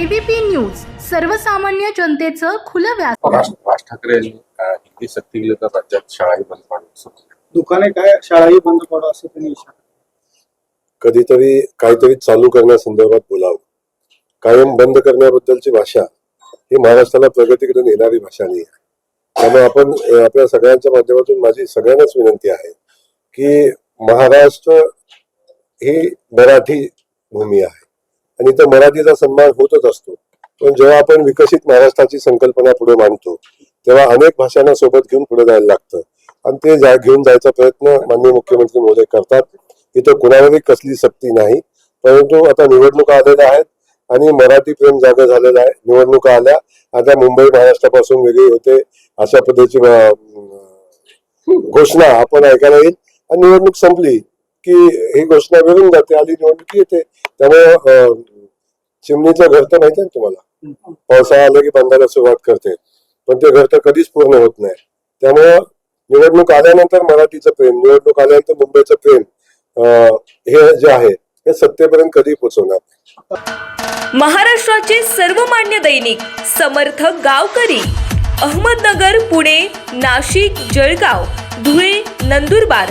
ABP news सर्वसामान्य जनतेचं खुलं व्यास राज ठाकरे यांनी हिंदी सक्ती केली तर राज्यात शाळाही बंद पाडू दुकाने काय शाळाही बंद पडा असं त्यांनी इशारा कधीतरी काहीतरी चालू करण्यासंदर्भात बोलावं. कायम बंद करण्याबद्दलची भाषा ही महाराष्ट्राला प्रगतीकडे नेणारी भाषा नाही आहे. त्यामुळे आपण अं, आपल्या सगळ्यांच्या माध्यमातून माझी सगळ्यांनाच विनंती आहे की महाराष्ट्र ही मराठी भूमी आहे. आणि तर मराठीचा सन्मान होतच असतो. पण जेव्हा आपण विकसित महाराष्ट्राची संकल्पना पुढे मांडतो तेव्हा अनेक भाषांना सोबत घेऊन पुढे जायला लागतं. आणि ते जा- घेऊन जायचा प्रयत्न माननीय मुख्यमंत्री महोदय करतात. इथं कुणावरही कसली सक्ती नाही. परंतु आता निवडणुका आलेल्या आहेत आणि मराठी प्रेम जागा झालेलं आहे. निवडणुका आल्या आता मुंबई महाराष्ट्रापासून वेगळी होते अशा पद्धतीची घोषणा आपण ऐकायला येईल. आणि निवडणूक संपली. की ही घोषणा मिळून जाते आली निवडणूक येते. त्यामुळे चिमणीचं घर तर माहिती आहे ना तुम्हाला? पावसाळा आला की बांधायला सुरुवात करते. पण ते घर तर कधीच पूर्ण होत नाही. त्यामुळं निवडणूक आल्यानंतर मराठीचं प्रेम निवडणूक आल्यानंतर मुंबईचं प्रेम अं, हे जे आहे हे सत्तेपर्यंत कधी पोहोचवणार नाही. महाराष्ट्राचे सर्वमान्य दैनिक समर्थ गावकरी अहमदनगर पुणे नाशिक जळगाव धुळे नंदुरबार